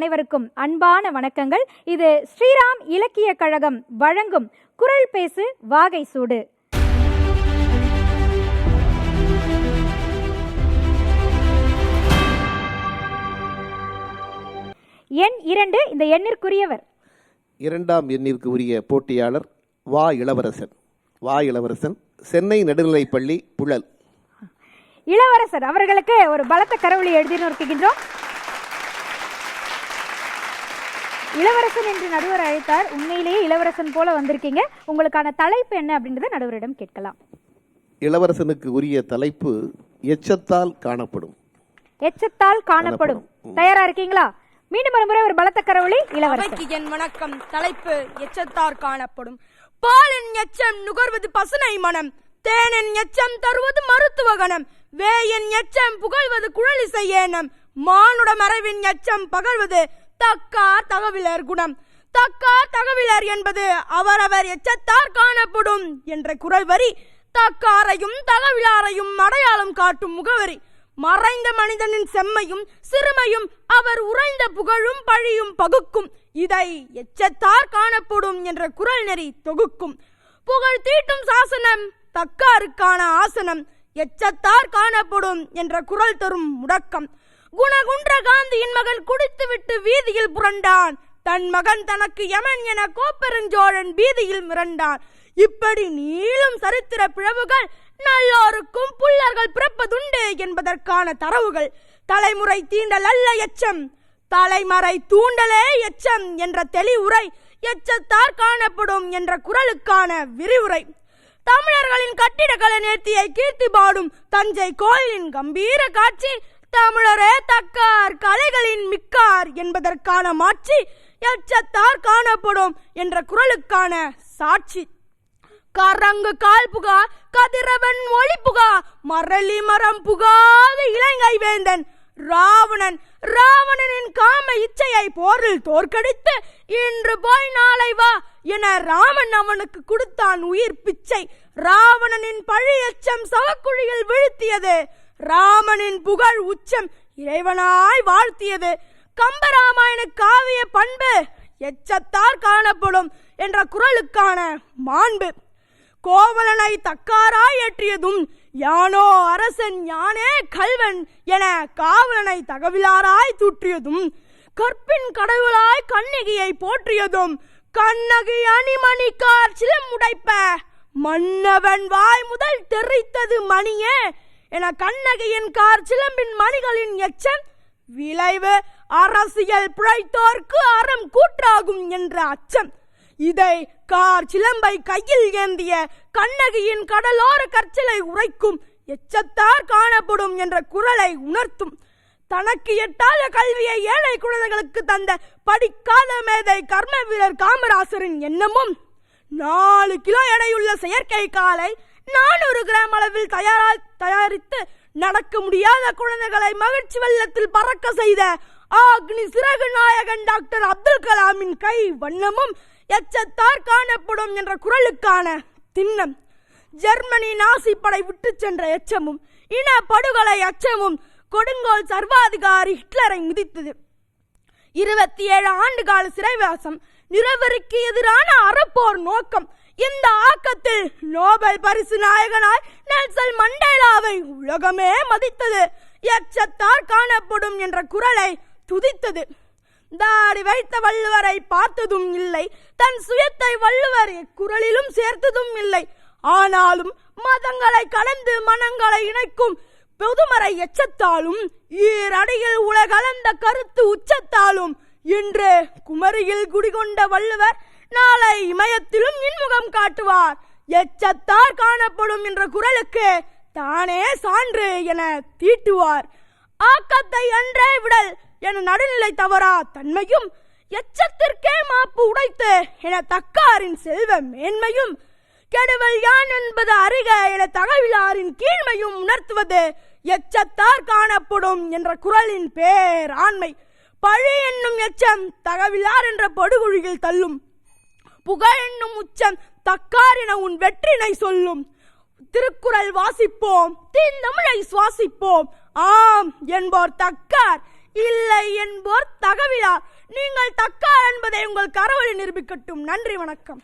அனைவருக்கும் அன்பான வணக்கங்கள். இது ஸ்ரீராம் இலக்கிய கழகம் வழங்கும் குரல் பேசு வாகை சூடு. எண் இரண்டு இந்த எண்ணிற்குரியவர். இரண்டாம் எண்ணிற்கு உரிய போட்டியாளர் வா இளவரசன். வா இளவரசன் சென்னை நடுநிலைப்பள்ளி புழல். இளவரசர் அவர்களுக்கு ஒரு பலத்த கரவொலி எழுதி நோக்குகின்றோம் இளவரசன் என்று நடுவர் அழைத்தார். உண்மையிலேயே இளவரசன் போல வந்திருக்கீங்க. உங்களுக்கான தலைப்பு என்ன அப்படின்றத நடுவரிடம் கேட்கலாம். இளவரசனுக்கு உரிய தலைப்பு எச்சத்தால் காணப்படும். எச்சத்தால் காணப்படும். தயாரா இருக்கீங்களா? மீண்டும் ஒரு முறை ஒரு பலத்த கரவொலி இளவரசன். என் வணக்கம். தலைப்பு எச்சத்தார் காணப்படும். பாலின் எச்சம் நுகர்வது பசுனை மனம். தேனின் எச்சம் தருவது மருத்துவ கணம். வேயின் எச்சம் புகழ்வது குழலிசை ஏனம். மானுட மறைவின் எச்சம் பகழ்வது தக்கார் தகவிலர் குணம். தக்கார் தகவிலர் என்பது அவரவர் எச்சத்தார் காணப்படும் என்ற குரல் வரி. தக்காரையும் தகவிலாரையும் அடையாளம் காட்டும் முகவரி. மறைந்த மனிதனின் செம்மையும் சிறுமையும் அவர் உறைந்த புகழும் பழியும் பகுக்கும். இதை எச்சத்தார் காணப்படும் என்ற குரல் நெறி தொகுக்கும். புகழ் தீட்டும் சாசனம் தக்காருக்கான ஆசனம். எச்சத்தார் காணப்படும் என்ற குரல் தரும் முடக்கம். குணகுன்ற காந்தியின் மகன் குடித்துவிட்டு வீதியில் புரண்டான். தன் மகன் தனக்கு யமன் என கோப்பெருஞ்சோழன் வீதியில் மிரண்டான். இப்படி நீளும் சரித்திர பிழவுகள் நல்லோருக்கும் புல்லர்கள் பிறப்பதுண்டு என்பதற்கான தரவுகள். தலைமுறை தீண்டல் அல்ல எச்சம். தலைமறை தூண்டலே எச்சம் என்ற தெளிவுரை எச்சத்தார் காணப்படும் என்ற குரலுக்கான விரிவுரை. தமிழர்களின் கட்டிடக்கலை நேர்த்தியை கீர்த்தி பாடும் தஞ்சை கோயிலின் கம்பீர காட்சி தமிழரே தக்கார் கலைகளின் மிக்கார் என்பதற்கான மாட்சி எச்சத்தார் காணப்படும் என்ற குரலுக்கான சாட்சி. கரங்கு கால் புகா கதிரவன் ஒளி புகா மரளி மரம் புகாத இலங்கை வேந்தன். ராவணன் ராவணனின் காம இச்சையை போரில் தோற்கடித்து இன்று போய் நாளை வா என ராமன் அவனுக்கு கொடுத்தான் உயிர் பிச்சை. ராவணனின் பழி எச்சம் சவக்குழியில் வீழ்த்தியது. ராமனின் புகழ் உச்சம் இறைவனாய் வாழ்த்தியது. கம்பராமாயண காவிய பண்பு எச்சத்தார் காணப்படும் என்ற குரலுக்கான மாண்பு. கோவலனை தக்காராய் ஏற்றியதும் யானோ அரசன் யானே கல்வன் என காவலனை தகவிலாராய் தூற்றியதும் கற்பின் கடவுளாய் கண்ணகியை போற்றியதும் கண்ணகி அணிமணிக்கார் சிலமுடைப்ப மன்னவன் வாய் முதல் தெரித்தது மணியே என கண்ணகியின் கார் சிலம்பின் மணிகளின் எச்சம் விளைவு அரசியல் பிழைத்தோர்க்கு அறம் கூற்றாகும் என்ற அச்சம். இதை கார் சிலம்பை கையில் ஏந்திய கண்ணகியின் கடலோர கற்சிலை உரைக்கும் எச்சத்தார் காணப்படும் என்ற குரலை உணர்த்தும். தனக்கு எட்டாத கல்வியை ஏழை குழந்தைகளுக்கு தந்த படிக்காத மேதை கர்ம வீரர் காமராசரின் எண்ணமும் நாலு கிலோ எடையுள்ள செயற்கை காலை நானூறு கிராம் அளவில் தயாரா தயாரித்து நடக்க முடியாத குழந்தைகளை மகிழ்ச்சி வெள்ளத்தில் பறக்க செய்த அக்னி சிறகு நாயகன் டாக்டர் அப்துல் கலாமின் கை வண்ணமும் எச்சத்தார் காணப்படும் என்ற குரலுக்கான திண்ணம். ஜெர்மனி நாசி படை விட்டு சென்ற எச்சமும் இன படுகொலை அச்சமும் கொடுங்கோல் சர்வாதிகாரி ஹிட்லரை மிதித்தது. இருபத்தி ஏழு ஆண்டு கால சிறைவாசம் நிறவருக்கு எதிரான அறப்போர் நோக்கம் இந்த ஆக்கத்தில் நோபல் பரிசு நாயகனாய் நெல்சல் மண்டேலாவை உலகமே மதித்தது. எச்சத்தார் காணப்படும் என்ற குரலை துதித்தது. தாடி வைத்த வள்ளுவரை பார்த்ததும் இல்லை. தன் சுயத்தை வள்ளுவர் குரலிலும் சேர்த்ததும் இல்லை. ஆனாலும் மதங்களை கலந்து மனங்களை இணைக்கும் பொதுமறை எச்சத்தாலும் ஈரடியில் உலகலந்த கருத்து உச்சத்தாலும் இன்று குமரியில் குடிகொண்ட வள்ளுவர் நாளை இமயத்திலும் இன்முகம் காட்டுவார். எச்சத்தார் காணப்படும் என்ற குரலுக்கு தானே சான்று என தீட்டுவார். ஆக்கத்தை அன்றே விடல் என நடுநிலை தவறா தன்மையும் எச்சத்திற்கே மாப்பு உடைத்து என தக்காரின் செல்வ மேன்மையும் கெடுவல் யான் என்பது அருக என தகவிலாரின் கீழ்மையும் உணர்த்துவது எச்சத்தார் காணப்படும் என்ற குரலின் பேர் ஆண்மை பழி என்னும் எச்சம் தகவிலார் என்ற படுகொழியில் தள்ளும். புகழ் என்னும் உச்சம் தக்காரின உன் வெற்றினை சொல்லும். திருக்குறள் வாசிப்போம் தீந்தமிழை சுவாசிப்போம். ஆம் என்போர் தக்கார் இல்லை என்போர் தகவிலார். நீங்கள் தக்கார் என்பதை உங்கள் கரவழி நிரூபிக்கட்டும். நன்றி வணக்கம்.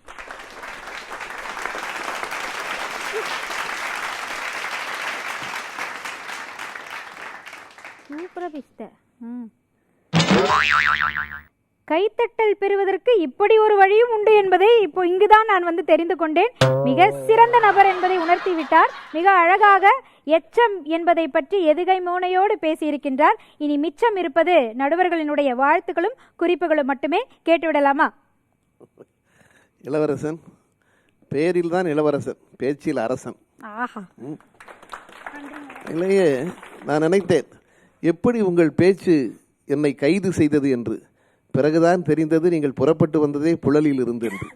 சூப்பரா பேசிட்ட ம். கைத்தட்டல் பெறுவதற்கு இப்படி ஒரு வழியும் உண்டு என்பதை இப்போ இங்குதான் நான் வந்து தெரிந்து கொண்டேன். மிக சிறந்த நபர் என்பதை உணர்த்தி விட்டார் மிக அழகாக எச்சம் என்பதை பற்றி எதுகை மோனையோடு பேசியிருக்கின்றார். இனி மிச்சம் இருப்பது நடுவர்களினுடைய வாழ்த்துக்களும் குறிப்புகளும் மட்டுமே. கேட்டுவிடலாமா? இளவரசன். பேரில் தான் இளவரசன் பேச்சில் அரசன். ஆஹா. இல்லையே நான் நினைத்தேன். எப்படி உங்கள் பேச்சு என்னை கைது செய்தது என்று? பிறகுதான் தெரிந்தது நீங்கள் புறப்பட்டு வந்ததே புழலில் இருந்து என்று.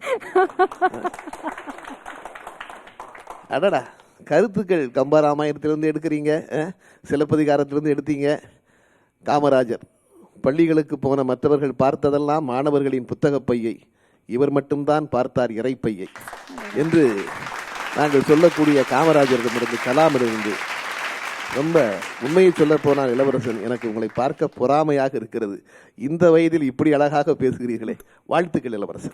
அடடா கருத்துக்கள் கம்பராமாயணத்திலிருந்து எடுக்கிறீங்க சிலப்பதிகாரத்திலிருந்து எடுத்தீங்க. காமராஜர் பள்ளிகளுக்கு போன மற்றவர்கள் பார்த்ததெல்லாம் மாணவர்களின் புத்தகப் பையை. இவர் மட்டும்தான் பார்த்தார் இறைப்பையை. என்று நாங்கள் சொல்லக்கூடிய காமராஜரிடமிருந்து கலாமிடமிருந்து ரொம்ப உண்மையை சொல்ல போனால் இளவரசன் எனக்கு உங்களை பார்க்க பொறாமையாக இருக்கிறது. இந்த வயதில் இப்படி அழகாக பேசுகிறீர்களே. வாழ்த்துக்கள் இளவரசன்.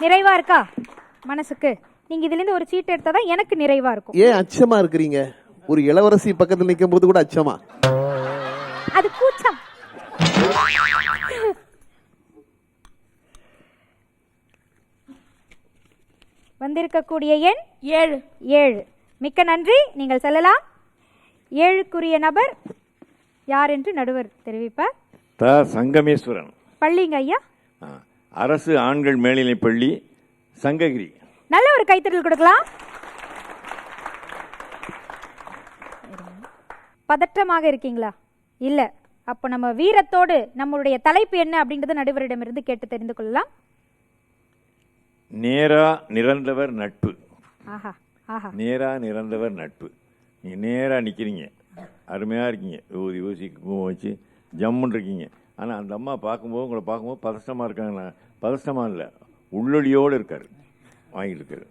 நிறைவா இருக்கா? மனசுக்கு. நீங்க இதுல இருந்து ஒரு சீட் எடுத்தாதான் எனக்கு நிறைவா இருக்கும். ஏன் அச்சமா இருக்கிறீங்க? ஒரு இளவரசி பக்கத்தில் நிற்கும் போது கூட அச்சமா? அது கூச்சம். வந்திருக்கக்கூடிய எண்? ஏழு. ஏழு. மிக்க நன்றி. நீங்கள் செல்லலாம். ஏழுக்குரிய நபர் யார் என்று நடுவர் தெரிவிப்பார். த. சங்கமேஸ்வரன். பள்ளிங்க ஐயா. அரசு ஆண்கள் மேல்நிலைப் பள்ளி சங்ககிரி. நல்ல ஒரு கைத்தட்டல் கொடுக்கலாம். பதற்றமாக இருக்கீங்களா? இல்ல. அப்போ நம்ம வீரத்தோடு நம்மளுடைய தலைப்பு என்ன அப்படின்றத நடுவரிடமிருந்து கேட்டு தெரிந்து கொள்ளலாம். நேரா நிறந்தவர் நட்பு. ஆஹா. ஆஹா. நேரா நிறந்தவர் நட்பு. நீங்க நேரா நிக்கிறீங்க. அருமையா இருக்கீங்க. ஊதி ஊசி குங்குமம் வச்சு ஜம்முன்னு இருக்கீங்க ஆனா அந்த அம்மா பார்க்கும்போது உங்களை பார்க்கும்போது பதஷ்டமா இருக்காங்க பதஷ்டமா இல்லை. உள்ளொளியோடு இருக்காரு. வாங்கிட்டு இருக்காரு.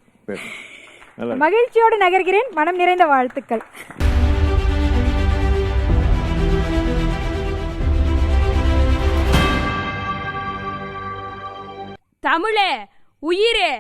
மகிழ்ச்சியோடு நகர்கிறேன். மனம் நிறைந்த வாழ்த்துக்கள். தமிழே உயிரே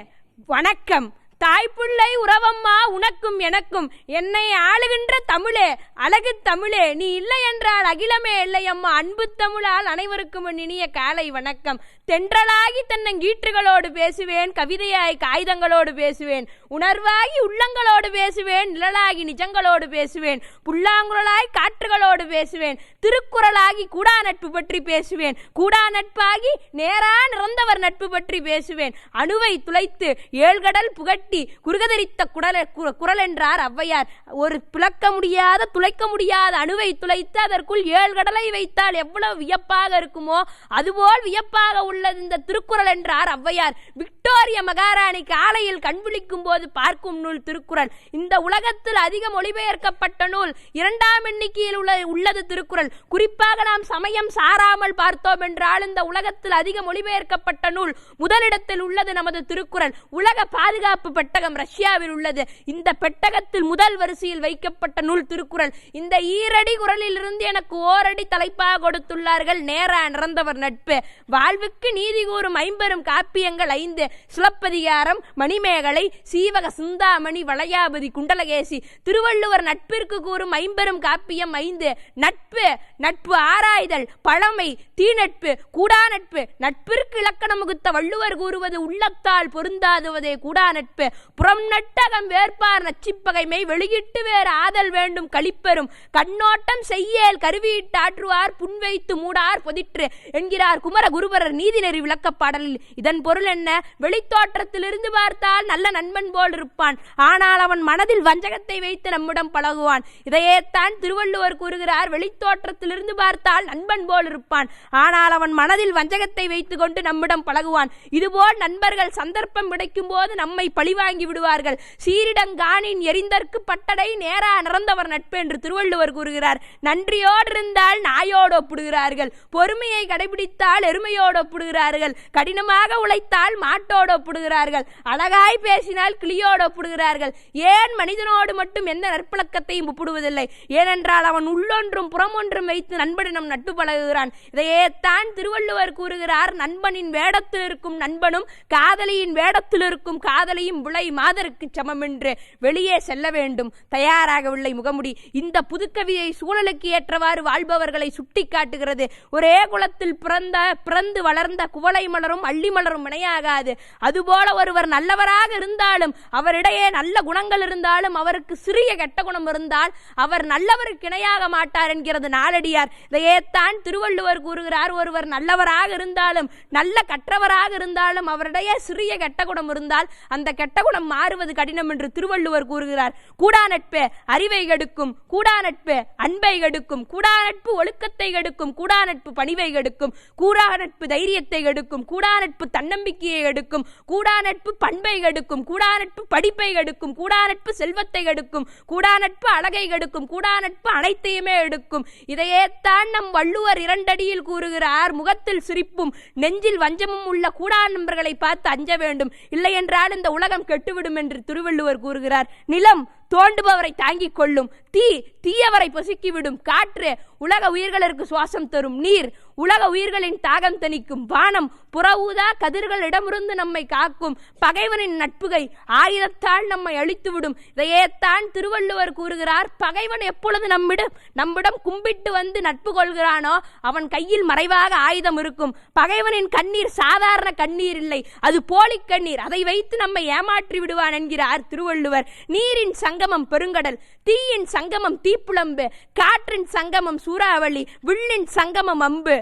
வணக்கம். தாய்ப்புள்ளை உறவம்மா உனக்கும் எனக்கும் என்னை ஆளுகின்ற தமிழே அழகு தமிழே நீ இல்லை என்றால் அகிலமே இல்லையம்மா அன்பு தமிழால் அனைவருக்கும் இனிய காலை வணக்கம். தென்றலாகி தன்னங்கீற்றுகளோடு பேசுவேன் கவிதையாய் காகிதங்களோடு பேசுவேன் உணர்வாகி உள்ளங்களோடு பேசுவேன் நிழலாகி நிஜங்களோடு பேசுவேன் புல்லாங்குழலாய் காற்றுகளோடு பேசுவேன் திருக்குறளாகி கூடா நட்பு பற்றி பேசுவேன் கூடா நட்பாகி நேரா நிறந்தவர் நட்பு பற்றி பேசுவேன் அணுவை துளைத்து ஏழ்கடல் புகட்டி குறுகதரித்த குடல குரல் என்றார் ஔவையார். ஒரு பிளக்க முடியாத துளைக்க முடியாத அணுவை துளைத்து அதற்குள் ஏழு கடலை வைத்தால் எவ்வளவு வியப்பாக இருக்குமோ அதுபோல் வியப்பாக உள்ளது இந்த திருக்குறள் என்றார் ஔவையார். விக்டோரிய மகாராணி காலையில் கண் விழிக்கும் போது பார்க்கும் நூல் திருக்குறள். இந்த உலகத்தில் அதிக மொழிபெயர்க்கப்பட்ட நூல் இரண்டாம் எண்ணிக்கையில் உள்ள உள்ளது திருக்குறள். குறிப்பாக நாம் சமயம் சாராமல் பார்த்தோம் என்றால் இந்த உலகத்தில் அதிக மொழிபெயர்க்கப்பட்ட நூல் முதலிடத்தில் உள்ளது நமது திருக்குறள். உலக பாதுகாப்பு பெட்டகம் ரஷ்யாவில் உள்ளது. இந்த பெட்டகத்தில் முதல் வரிசையில் வைக்கப்பட்ட நூல் திருக்குறள். இந்த ஈரடி குரலிலிருந்து எனக்கு ஓரடி தலைப்பாக கொடுத்துள்ளார்கள். நேரா நிறந்தவர் நட்பு. வாழ்வுக்கு நீதி கூறும் ஐம்பெரும் காப்பியங்கள் ஐந்து. சிலப்பதிகாரம் மணிமேகலை சீவக சிந்தாமணி வளையாபதி குண்டலகேசி. திருவள்ளுவர் நட்பிற்கு கூறும் ஐம்பெரும் காப்பியம் ஐந்து. நட்பு நட்பு ஆராய்தல் பழமை தீநட்பு கூடா நட்பு. நட்பிற்கு இலக்கணம் முகுத்த வள்ளுவர் கூறுவது உள்ளத்தால் பொருந்தாதுவதே கூடா நட்பு. புறம் நட்டகம் வேற்பார் நச்சிப்பகைமை வெளியிட்டு வேறு ஆதல் வேண்டும் களிப்பெரும். கண்ணோட்டம் செய்யேல் கருவியிட்டாற்றுவார் புன்வைத்து மூடார் பொதிற்று என்கிறார் குமர குருபரர் நீதிநெறி விளக்கப் பாடலில். இதன் பொருள் என்ன? வெளித்தோற்றத்திலிருந்து பார்த்தால் நல்ல நண்பன் போல் இருப்பான். ஆனால் அவன் மனதில் வஞ்சகத்தை வைத்து நம்மிடம் பழகுவான். இதையேத்தான் திருவள்ளுவர் கூறுகிறார் வெளித்தோற்றத்திலிருந்து பார்த்தால் நண்பன் போல் இருப்பான். ஆனால் அவன் மனதில் வஞ்சகத்தை வைத்துக் கொண்டு நம்மிடம் பழகுவான். இதுபோல் நண்பர்கள் சந்தர்ப்பம் கிடைக்கும் போது நம்மை வாங்கி விடுவார்கள். சீரிடங்கானின் எரிந்தற்கு பட்டடை நேரா நிறந்தவர் நட்பு என்று திருவள்ளுவர் கூறுகிறார். நன்றியோடு இருந்தால் நாயோடு ஒப்பிடுகிறார்கள். பொறுமையை கடைபிடித்தால் எருமையோடு ஒப்பிடுகிறார்கள். கடினமாக உழைத்தால் மாட்டோடு ஒப்பிடுகிறார்கள். அழகாய் பேசினால் கிளியோடு ஒப்பிடுகிறார்கள். ஏன் மனிதனோடு மட்டும் எந்த நற்பழக்கத்தையும் ஒப்பிடுவதில்லை? ஏனென்றால் அவன் உள்ளொன்றும் புறமொன்றும் வைத்து நண்பனிடம் நட்பு பழகுகிறான். இதையே தான் திருவள்ளுவர் கூறுகிறார். நண்பனின் வேடத்தில் இருக்கும் நண்பனும் காதலியின் வேடத்தில் இருக்கும் காதலியும் விளை மாதருக்கு சமம் என்று வெளியே செல்ல வேண்டும். தயாராகவில்லை முகமுடி. இந்த புதுக்கவியை சூழலுக்கு ஏற்றவாறு வாழ்பவர்களை சுட்டி காட்டுகிறது ஒரே குலத்தில் பிறந்த பிறந்து வளர்ந்த குவளை மலரும் அள்ளி மலரும் இணையாகாது. அதுபோல ஒருவர் நல்லவராக இருந்தாலும் அவரிடையே நல்ல குணங்கள் இருந்தாலும் அவருக்கு சிறிய கெட்ட குணம் இருந்தால் அவர் நல்லவருக்கு இணையாக மாட்டார் என்கிறது நாளடியார். இதையே தான் திருவள்ளுவர் கூறுகிறார். ஒருவர் நல்லவராக இருந்தாலும் நல்ல கற்றவராக இருந்தாலும் அவரிடையே சிறிய கெட்ட குணம் இருந்தால் அந்த கெட்ட குணம் மாறுவது கடினம் என்று திருவள்ளுவர் கூறுகிறார். கூடா நட்பு அறிவை கெடுக்கும் கூடா நட்பு அன்பை கெடுக்கும் கூடா நட்பு ஒழுக்கத்தை கெடுக்கும் கூடா நட்பு பணிவை கெடுக்கும் கூடா நட்பு தைரியத்தை கெடுக்கும் கூடா நட்பு தன்னம்பிக்கையை கெடுக்கும் கூடா நட்பு பண்பை கெடுக்கும் கூடா நட்பு படிப்பை கெடுக்கும் கூடா நட்பு செல்வத்தை கெடுக்கும் கூடா நட்பு அழகை கெடுக்கும் கூடா நட்பு அனைத்தையுமே எடுக்கும். இதையே தான் நம் வள்ளுவர் இரண்டடியில் கூறுகிறார். முகத்தில் சிரிப்பும் நெஞ்சில் வஞ்சமும் உள்ள கூடா நண்பர்களை பார்த்து அஞ்ச வேண்டும். இல்லை என்றால் இந்த உலகம் கெட்டுவிடும் என்று திருவள்ளுவர் கூறுகிறார். நிலம் தோண்டுபவரை தாங்கிக் கொள்ளும். தீ தீயவரை பொசுக்கிவிடும். காற்று உலக உயிர்களுக்கு சுவாசம் தரும் நீர். உலக உயிர்களின் தாகம் தணிக்கும் வானம். புற ஊதா கதிர்களிடமிருந்து நம்மை காக்கும். பகைவனின் நட்புகை ஆயுதத்தால் நம்மை அழித்துவிடும். இதையே தான் திருவள்ளுவர் கூறுகிறார். பகைவன் எப்பொழுது நம்மிடம் நம்மிடம் கும்பிட்டு வந்து நட்பு கொள்கிறானோ அவன் கையில் மறைவாக ஆயுதம் இருக்கும். பகைவனின் கண்ணீர் சாதாரண கண்ணீர் இல்லை. அது போலி கண்ணீர். அதை வைத்து நம்மை ஏமாற்றி விடுவான் என்கிறார் திருவள்ளுவர். நீரின் சங்கமம் பெருங்கடல் தீயின் சங்கமம் தீப்புலம்பு காற்றின் சங்கமம் சூறாவளி வில்லின் சங்கமம் அம்பு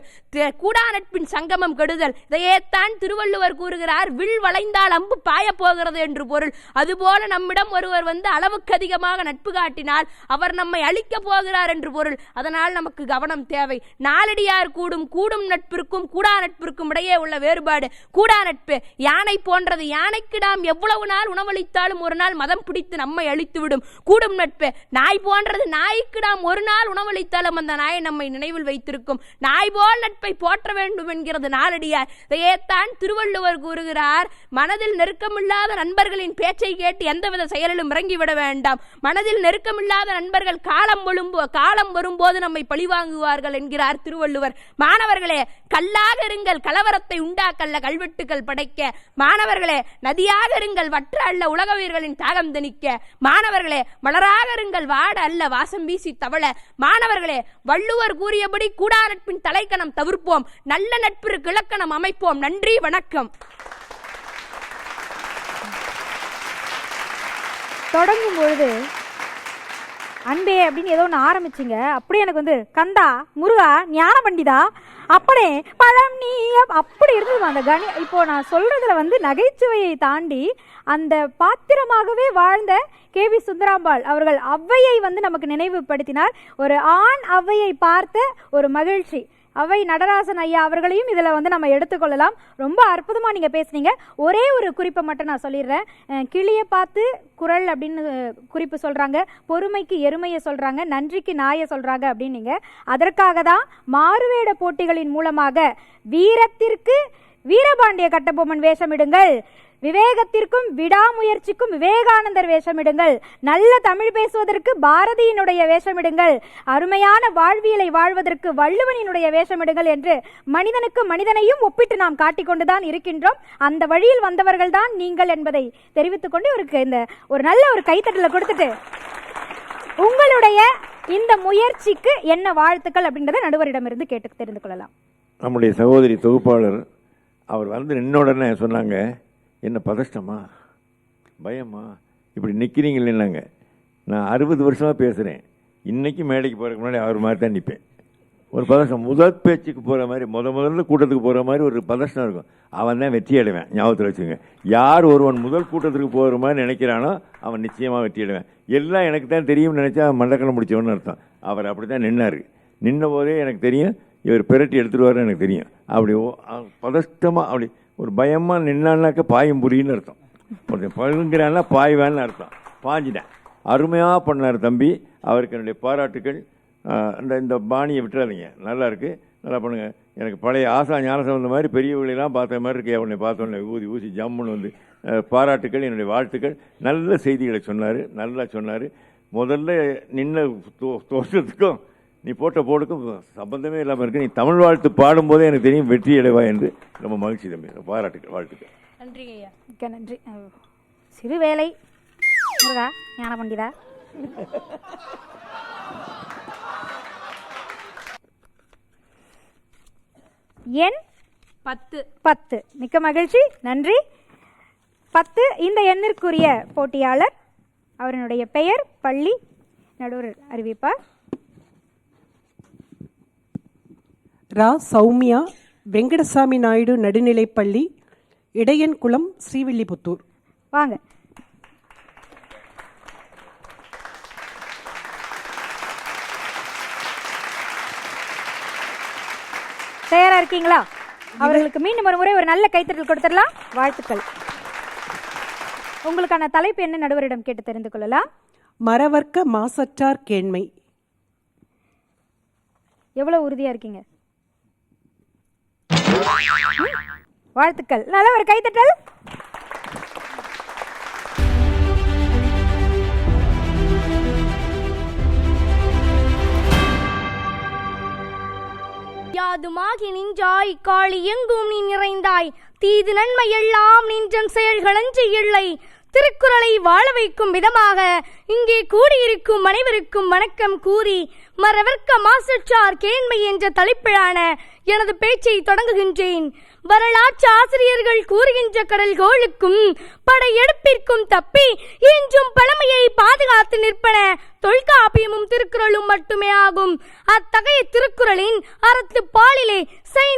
கூடா நட்பின் சங்கமம் கெடுதல். இதையேத்தான் திருவள்ளுவர் கூறுகிறார் வில் வளைந்தால் அம்பு பாய போகிறது என்று பொருள். அதுபோல நம்மிடம் ஒருவர் வந்து அளவுக்கு அதிகமாக நட்பு காட்டினால் அவர் நம்மை அழிக்க போகிறார் என்று பொருள். அதனால் நமக்கு கவனம் தேவை. நாளடியார் கூடும் கூடும் நட்பிற்கும் கூடா நட்பிற்கும் இடையே உள்ள வேறுபாடு. கூடா நட்பு யானை போன்றது யானைக்கு நாம் எவ்வளவு நாள் உணவளித்தாலும் ஒரு நாள் மதம் பிடித்து நம்மை அழித்து போய்விடும் கூடும் நட்பே. நாய் போன்றது நாய்க்கு நாம் ஒரு நாள் உணவளித்தாலும் அந்த நாயை நம்மை நினைவில் வைத்திருக்கும். நாய் போல் நட்பை போற்ற வேண்டும் என்கிறது நாளடியார். இதையேத்தான் திருவள்ளுவர் கூறுகிறார். மனதில் நெருக்கமில்லாத நண்பர்களின் பேச்சை கேட்டு எந்தவித செயலிலும் இறங்கிவிட வேண்டாம். மனதில் நெருக்கமில்லாத நண்பர்கள் காலம் விழும்போ காலம் வரும்போது நம்மை பழிவாங்குவார்கள் என்கிறார் திருவள்ளுவர். மாணவர்களே கல்லாக இருங்கள் கலவரத்தை உண்டாக்கல்ல கல்வெட்டுகள் படைக்க. மாணவர்களே நதியாக இருங்கள் வற்ற அல்ல உலக உயிர்களின் தாகம் தணிக்க. மாணவர் மாணவர்களே மலராக இருங்கள் வாட அல்ல வாசம் வீசி தவள. மாணவர்களே வள்ளுவர் கூறியபடி கூடா நட்பின் தலைக்கணம் தவிர்ப்போம். நல்ல நட்பிற்கு இலக்கணம் அமைப்போம். நன்றி வணக்கம். தொடங்கும் பொழுது அன்பே அப்படின்னு ஏதோ ஒன்று ஆரம்பிச்சிங்க. அப்படியே எனக்கு வந்து கந்தா முருகா ஞான பண்டிதா அப்படியே பழம் நீ அப்படி இருந்தது அந்த கணி இப்போ நான் சொல்றதுல வந்து நகைச்சுவையை தாண்டி அந்த பாத்திரமாகவே வாழ்ந்த கே. வி. சுந்தராம்பாள் அவர்கள் ஔவையை வந்து நமக்கு நினைவுபடுத்தினார். ஒரு ஆண் ஔவையை பார்த்த ஒரு மகிழ்ச்சி. அவை நடராசன் ஐயா அவர்களையும் இதில் வந்து நம்ம எடுத்துக்கொள்ளலாம். ரொம்ப அற்புதமாக நீங்கள் பேசுனீங்க. ஒரே ஒரு குறிப்பை மட்டும் நான் சொல்லிடுறேன். கிளியை பார்த்து குரல் அப்படின்னு குறிப்பு சொல்கிறாங்க பொறுமைக்கு எருமையை சொல்கிறாங்க நன்றிக்கு நாயை சொல்கிறாங்க அப்படின்னீங்க அதற்காக தான் மாறுவேட போட்டிகளின் மூலமாக வீரத்திற்கு வீரபாண்டிய கட்டபொம்மன் வேஷமிடுங்கள். விவேகத்திற்கும் விடாமுயற்சிக்கும் விவேகானந்தர் வேஷமிடுங்கள். நல்ல தமிழ் பேசுவதற்கு பாரதியினுடைய வேஷமிடுங்கள். அருமையான வாழ்வியலை வாழ்வதற்கு வள்ளுவனினுடைய வேஷமிடுங்கள் என்று மனிதனுக்கு மனிதனையும் ஒப்பிட்டு நாம் காட்டிக்கொண்டுதான் இருக்கின்றோம். அந்த வழியில் வந்தவர்கள் தான் நீங்கள் என்பதை தெரிவித்துக் கொண்டு இவருக்கு இந்த ஒரு நல்ல ஒரு கைத்தட்டலை கொடுத்துட்டு உங்களுடைய இந்த முயற்சிக்கு என்ன வாழ்த்துக்கள் அப்படின்றத நடுவரிடமிருந்து கேட்டு தெரிந்து கொள்ளலாம். நம்முடைய சகோதரி தொகுப்பாளர் அவர் வந்து நின்ன உடனே சொன்னாங்க என்ன பதஷ்டமா? பயமா? இப்படி நிற்கிறீங்களேன்னாங்க நான் அறுபது வருஷமாக பேசுகிறேன் இன்றைக்கி மேடைக்கு போகிறதுக்கு முன்னாடி அவர் மாதிரி தான் நிற்பேன் ஒரு பதஷ்டம் முதல் பேச்சுக்கு போகிற மாதிரி முத முதல்ல கூட்டத்துக்கு போகிற மாதிரி ஒரு பதஷ்டம் இருக்கும். அவன் தான் வெற்றி அடைவேன் ஞாபகத்தில் வச்சுங்க யார் ஒருவன் முதல் கூட்டத்துக்கு போகிற மாதிரி நினைக்கிறானோ அவன் நிச்சயமாக வெற்றி அடைவேன். எல்லாம் எனக்கு தான் தெரியும்னு நினச்சா அவன் மண்டக்கணம் முடிச்சவன்னு அர்த்தம். அவர் அப்படி தான் நின்னார். நின்ன போதே எனக்கு தெரியும் இவர் பிரட்டி எடுத்துருவாருன்னு எனக்கு தெரியும். அப்படி பதஷ்டமாக அப்படி ஒரு பயமாக நின்னான்னாக்க பாயும் புரின்னு அர்த்தம் பழுங்கிறான்னா பாய்வான்னு அர்த்தம். பாஞ்சிட்டேன். அருமையாக பண்ணார் தம்பி. அவருக்கு என்னுடைய பாராட்டுக்கள். அந்த இந்த இந்த பாணியை விட்டுறாதீங்க. நல்லா இருக்குது நல்லா பண்ணுங்கள் எனக்கு பழைய ஆசா ஞானசம்பந்த மாதிரி பெரியவர்களெல்லாம் பார்த்த மாதிரி இருக்கு. அவனை பார்த்தோன்னே ஊதி ஊசி ஜம்முன்னு வந்து பாராட்டுக்கள் என்னுடைய வாழ்த்துக்கள். நல்ல செய்திகளை சொன்னார். நல்லா சொன்னார். முதல்ல நின்ன தோ- தோற்றத்துக்கும் நீ போட்ட போடுக்கும் சம்பந்தமே இல்லாமல் இருக்கு. நீ தமிழ் வாழ்த்து பாடும்போதே எனக்கு தெரியும் வெற்றி அடைவா என்று ரொம்ப மகிழ்ச்சி தம்பி. பாராட்டுக்கள் வாழ்த்துக்கள். நன்றிங்க ஐயா. மிக்க நன்றி. சிறு வேலை. முருகா ஞான பண்டிதா. எண்? பத்து. பத்து. மிக்க மகிழ்ச்சி. நன்றி. பத்து இந்த எண்ணிற்குரிய போட்டியாளர் அவரினுடைய பெயர் பள்ளி நடுவர் அறிவிப்பார். ரா சௌமியா வெங்கடசாமி நாயுடு நடுநிலைப்பள்ளி இடையன்குளம் ஸ்ரீவில்லிபுத்தூர். வாங்க. தயாரா இருக்கீங்களா? அவர்களுக்கு மீண்டும் ஒரு முறை ஒரு நல்ல கைத்தட்டல் கொடுத்துடலாம். வாழ்த்துக்கள். உங்களுக்கான தலைப்பு என்ன? நடுவரிடம் கேட்டு தெரிந்து கொள்ளலாம். மரவர்க்க மாசற்றார் கேண்மை. எவ்வளவு உறுதியா இருக்கீங்க? வாழ்த்துக்கள். நல்ல ஒரு கைத்தட்டல். யாதுமாகி நின்றாய் காளி எங்கும் நீ நிறைந்தாய். தீது நன்மை எல்லாம் நின்றன் செயல்களஞ்சி இல்லை. திருக்குறளை வாழ வைக்கும் விதமாக இங்கே கூடியிருக்கும் அனைவருக்கும் வணக்கம் கூறி மறவர்க்க மாசற்றார் கேண்மை என்ற தலைப்பிலான எனது பேச்சை தொடங்குகின்றேன். வரலாற்று ஆசிரியர்கள் கூறுகின்ற கடல்கோளுக்கும் படையெடுப்பிற்கும் தப்பி இன்றும் பழமையை பாதுகாத்து நிற்பன தொல்காப்பியமும் திருக்குறளும் மட்டுமே ஆகும். அத்தகைய திருக்குறளின் அறத்து பாலிலே செய்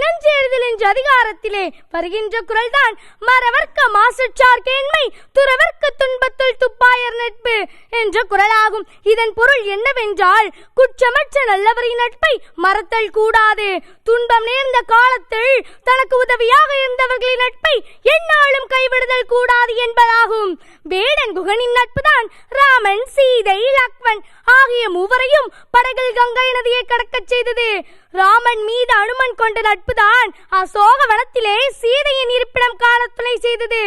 என்ற அதிகாரத்திலே வருகின்ற குரல்தான் மறவர்க்க மாசற்றார் கேண்மை துறவர்க்க துன்பத்துள் துப்பாயர் நட்பு என்ற குரலாகும் இதன் பொருள் என்னவென்றால் குற்றமற்ற நல்லவரின் நட்பை மறத்தல் கூடாது. துன்பம் நேர்ந்த காலத்தில் தனக்கு உதவியாக இருந்தவர்களின் நட்பை எந்நாளும் கைவிடுதல் கூடாது என்பதாகும். வேடன் குகனின் நட்புதான் ராமன் சீதை லக்வன் ஆகிய மூவரையும் படகில் கங்கை நதியை கடக்கச் செய்தது. ராமன் மீது அனுமன் கொண்ட நட்புதான் அசோக வனத்திலே சீதையின் இருப்பிடம் காண துணை செய்தது.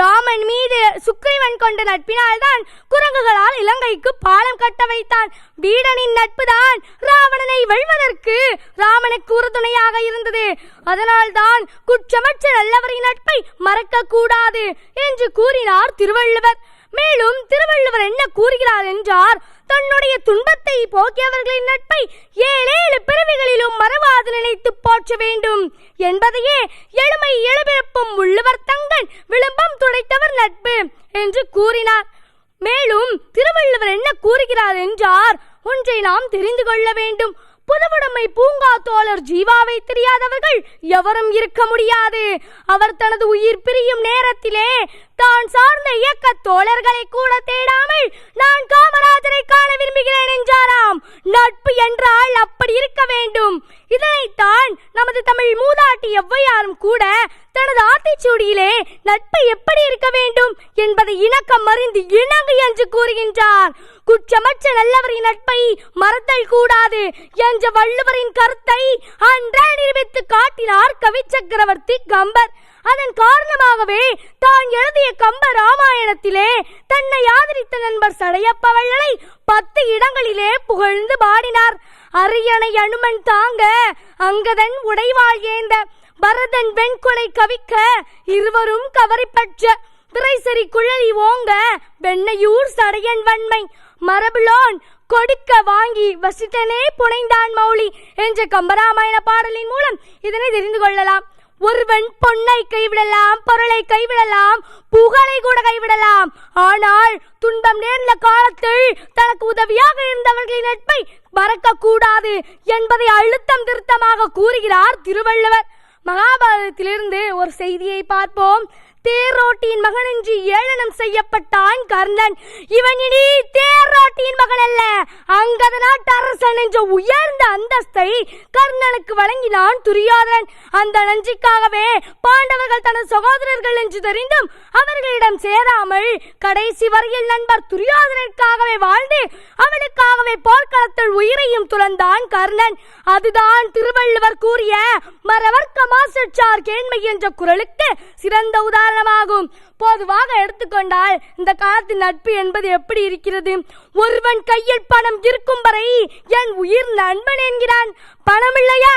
ராமன் மீது சுக்ரீவன் கொண்ட நட்பினால்தான் குரங்குகளால் இலங்கைக்கு பாலம் கட்ட வைத்தான். வீடனின் நட்புதான் ராவணனை வெல்வதற்கு ராமனுக்கு உறுதுணையாக இருந்தது. அதனால்தான் குற்றமற்ற நல்லவரின் நட்பை மறக்க கூடாது என்று கூறினார் திருவள்ளுவர். மேலும் திருவள்ளுவர் என்ன கூறுகிறார் என்றார் தன்னுடைய துன்பத்தை போக்கியவர்களின் நட்பை ஏழேழு பிறவிகளிலும் மறவாது நினைத்து போற்ற வேண்டும். என்பதையே எழுமை எழுபிறப்பும் உள்ளவர் தங்கன் விளம்பம் துடைத்தவர் நட்பு என்று கூறினார். மேலும் திருவள்ளுவர் என்ன கூறுகிறார் என்றார் ஒன்றை நாம் தெரிந்து கொள்ள வேண்டும். புதுவுடைமை பூங்கா தோழர் ஜீவாவை தெரியாதவர்கள் எவரும் இருக்க முடியாது. அவர் தனது உயிர் பிரியும் நேரத்திலே தான் சார்ந்த இயக்க தோழர்களை கூட தேடாமல் நான் காமராஜரை காண விரும்புகிறேன் என்றாராம். நட்பு என்றால் அப்படி இருக்க வேண்டும். இதனைத்தான் நமது தமிழ் மூதாட்டி எவ்வையாரும் கூட தனது ஆத்திச்சூடியிலே நட்பு எப்படி இருக்க வேண்டும் என்பதை இணக்கம் அறிந்து இணங்கு என்று கூறுகின்றார். குற்றமற்ற நல்லவரின் நட்பை மறத்தல் கூடாது என்ற வள்ளுவரின் கருத்தை அன்றே நிரூபித்து காட்டினார் கவி சக்கரவர்த்தி கம்பர். அதன் காரணமாகவே தான் எழுதிய கம்ப ராமாயணத்திலே தன்னை ஆதரித்த நண்பர் சடையப்ப வள்ளலை பத்து இடங்களிலே புகழ்ந்து பாடினார். அரியணை அனுமன் தாங்க அங்கதன் உடைவாள் ஏந்த பரதன் வெண்கொடை கவிக்க இருவரும் கவரி பற்ற திரைசரி குழலி ஓங்க வெண்ணையூர் சடையன் வன்மை மரபுலோன் கொடுக்க வாங்கி வசித்தனே புனைந்தான் மௌலி என்ற கம்பராமாயண பாடலின் மூலம் இதனை தெரிந்து கொள்ளலாம். ஒருவன் பொன்னை கைவிடலாம் பொருளை கைவிடலாம் புகழை கூட கைவிடலாம். ஆனால் துன்பம் நேர்ந்த காலத்தில் தனக்கு உதவியாக இருந்தவர்களின் நட்பை மறக்க கூடாது என்பதை அழுத்தம் திருத்தமாக கூறுகிறார் திருவள்ளுவர். மகாபாரதத்திலிருந்து ஒரு செய்தியை பார்ப்போம். தேரோட்டியின் மகன் என்று ஏளனம் செய்யப்பட்டான் கர்ணன். இவன் இனி தேரோட்டியின் மகன் அல்ல. அங்கத நாட்டு அரசன் என்ற உயர்ந்த அந்தஸ்தை கர்ணனுக்கு வழங்கினான் துரியோதனன். அந்த நஞ்சிக்காகவே பாண்டவர்கள் தனது சகோதரர்கள் என்று தெரிந்தும் அவர்களிடம் சேராமல் கடைசி வரையில் நண்பர் துரியோதனனுக்காகவே வாழ்ந்து அவனுக்காகவே போர்க்களத்தில் உயிரையும் துறந்தான் கர்ணன். அதுதான் திருவள்ளுவர் கூறிய மரவர்க்க மாசற்றார் கேண்மை என்ற குரலுக்கு சிறந்த உதாரணம். உதாரணமாகும் பொதுவாக எடுத்துக்கொண்டால் இந்த காலத்தின் நட்பு என்பது எப்படி இருக்கிறது? ஒருவன் கையில் பணம் இருக்கும் வரை என் உயிர் நண்பன் என்கிறான். பணம் இல்லையா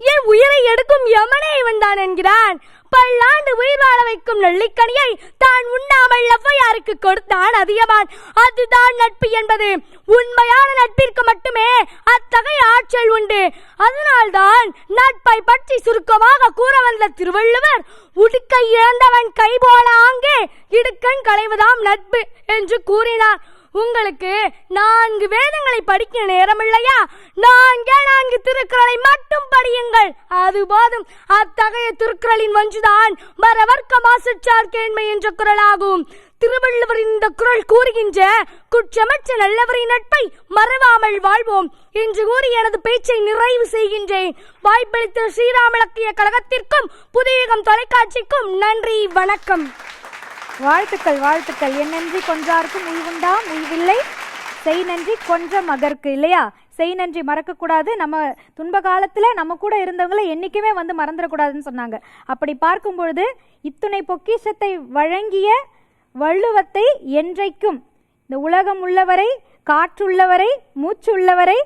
என் உயிரை எடுக்கும் யமனே இவன் தான் என்கிறான். பல்லாண்டு உயிர் வாழ வைக்கும் நெல்லிக்கனியை தான் உண்ணாமல் யாருக்கு கொடுத்தான் அதிகமான் அதுதான் நட்பு என்பது. உண்மையான நட்பிற்கு மட்டுமே அத்தகைய ஆற்றல் உண்டு. அதனால்தான் நட்பை பற்றி சுருக்கமாக கூற வந்த திருவள்ளுவர் உடுக்கை இழந்தவன் கை போல ஆங்கே இடுக்கண் களைவதாம் நட்பு என்று கூறினார். உங்களுக்கு நான்கு வேதங்களை படிக்க நேரம் இல்லையா நான்கே நான்கு திருக்குறளை மட்டும் படியுங்கள். அது போதும். அத்தகைய திருக்குறளின் வஞ்சுதான் மரவர்க்க மாசுச்சார் கேண்மை என்ற குரலாகும் திருவள்ளுவரின் இந்த குரல் கூறுகின்ற குற்றமற்ற நல்லவரின் நட்பை மறவாமல் வாழ்வோம் என்று கூறி எனது பேச்சை நிறைவு செய்கின்றேன். வாய்ப்பளித்த ஸ்ரீராமலக்கிய கழகத்திற்கும் புதியகம் தொலைக்காட்சிக்கும் நன்றி வணக்கம். வாழ்த்துக்கள் வாழ்த்துக்கள். என் நன்றி கொஞ்சாருக்கும் உய்வுண்டா உய்வில்லை செய் நன்றி கொஞ்சம் அதற்கு இல்லையா? செய் நன்றி மறக்கக்கூடாது. நம்ம துன்ப காலத்தில் நம்ம கூட இருந்தவங்களை என்றைக்குமே வந்து மறந்துடக்கூடாதுன்னு சொன்னாங்க. அப்படி பார்க்கும் பொழுது இத்துணை பொக்கிஷத்தை வழங்கிய வள்ளுவத்தை என்றைக்கும் இந்த உலகம் உள்ளவரை காற்றுள்ளவரை மூச்சு உள்ளவரை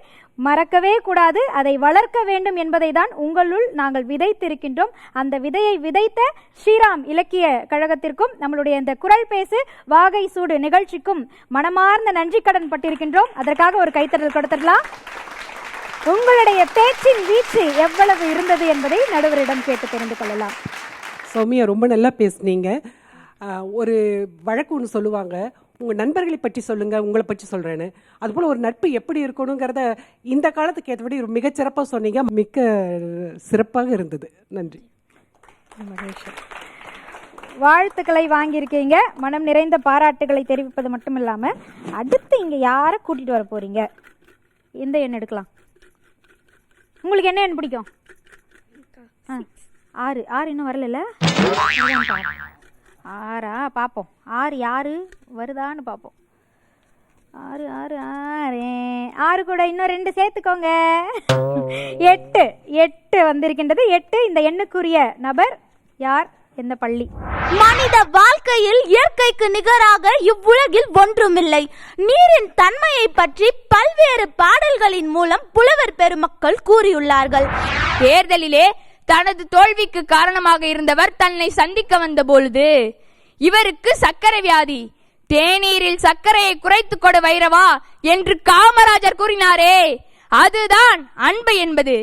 மறக்கவே கூடாது அதை வளர்க்க வேண்டும் என்பதை தான் உங்களுள் நாங்கள் விதைத்திருக்கின்றோம். அந்த விதையை விதைத்த ஸ்ரீராம் இலக்கிய கழகத்திற்கும் நம்மளுடைய இந்த குரல் பேசு வாகை சூடு நிகழ்ச்சிக்கும் மனமார்ந்த நன்றி கடன் பட்டிருக்கின்றோம். அதற்காக ஒரு கைத்தறல் கொடுத்துடலாம். உங்களுடைய பேச்சின் வீச்சு எவ்வளவு இருந்தது என்பதை நடுவரிடம் கேட்டு தெரிந்து கொள்ளலாம். சௌமியா ரொம்ப நல்லா பேசுனீங்க. ஒரு வழக்கு ஒன்று சொல்லுவாங்க. உங்கள் நண்பர்களை பற்றி சொல்லுங்கள் உங்களை பற்றி சொல்கிறேன்னு அதுபோல் ஒரு நட்பு எப்படி இருக்கணுங்கிறத இந்த காலத்துக்கு ஏற்றபடி மிகச்சிறப்பாக சொன்னீங்க. மிக்க சிறப்பாக இருந்தது. நன்றி. வாழ்த்துக்களை வாங்கியிருக்கீங்க. மனம் நிறைந்த பாராட்டுகளை தெரிவிப்பது மட்டும் இல்லாமல் அடுத்து இங்கே யாரை கூட்டிகிட்டு வர போகிறீங்க எந்த எண் எடுக்கலாம். உங்களுக்கு என்ன எண் பிடிக்கும்? ஆ, ஆறு. ஆறு இன்னும் வரல ஆறா? பார்ப்போம் ஆறு யாரு? வருதான்னு பார்ப்போம் ஆறு ஆறு ஆறு. ஆறு கூட இன்னும் ரெண்டு சேர்த்துக்கோங்க. எட்டு. எட்டு வந்திருக்கின்றது. எட்டு இந்த எண்ணுக்குரிய நபர் யார்? எந்த பள்ளி? மனித வாழ்க்கையில் இயற்கைக்கு நிகராக இவ்வுலகில் ஒன்றுமில்லை. நீரின் தன்மையை பற்றி பல்வேறு பாடல்களின் மூலம் புலவர் பெருமக்கள் கூறியுள்ளார்கள். தேர்தலிலே தனது தோல்விக்கு காரணமாக இருந்தவர் தன்னை சந்திக்க வந்தபொழுது இவருக்கு சர்க்கரை வியாதி. தேநீரில் சர்க்கரையை குறைத்து கொடு வைரவா என்று காமராஜர் கூறினாரே. அதுதான் அன்பு என்பது.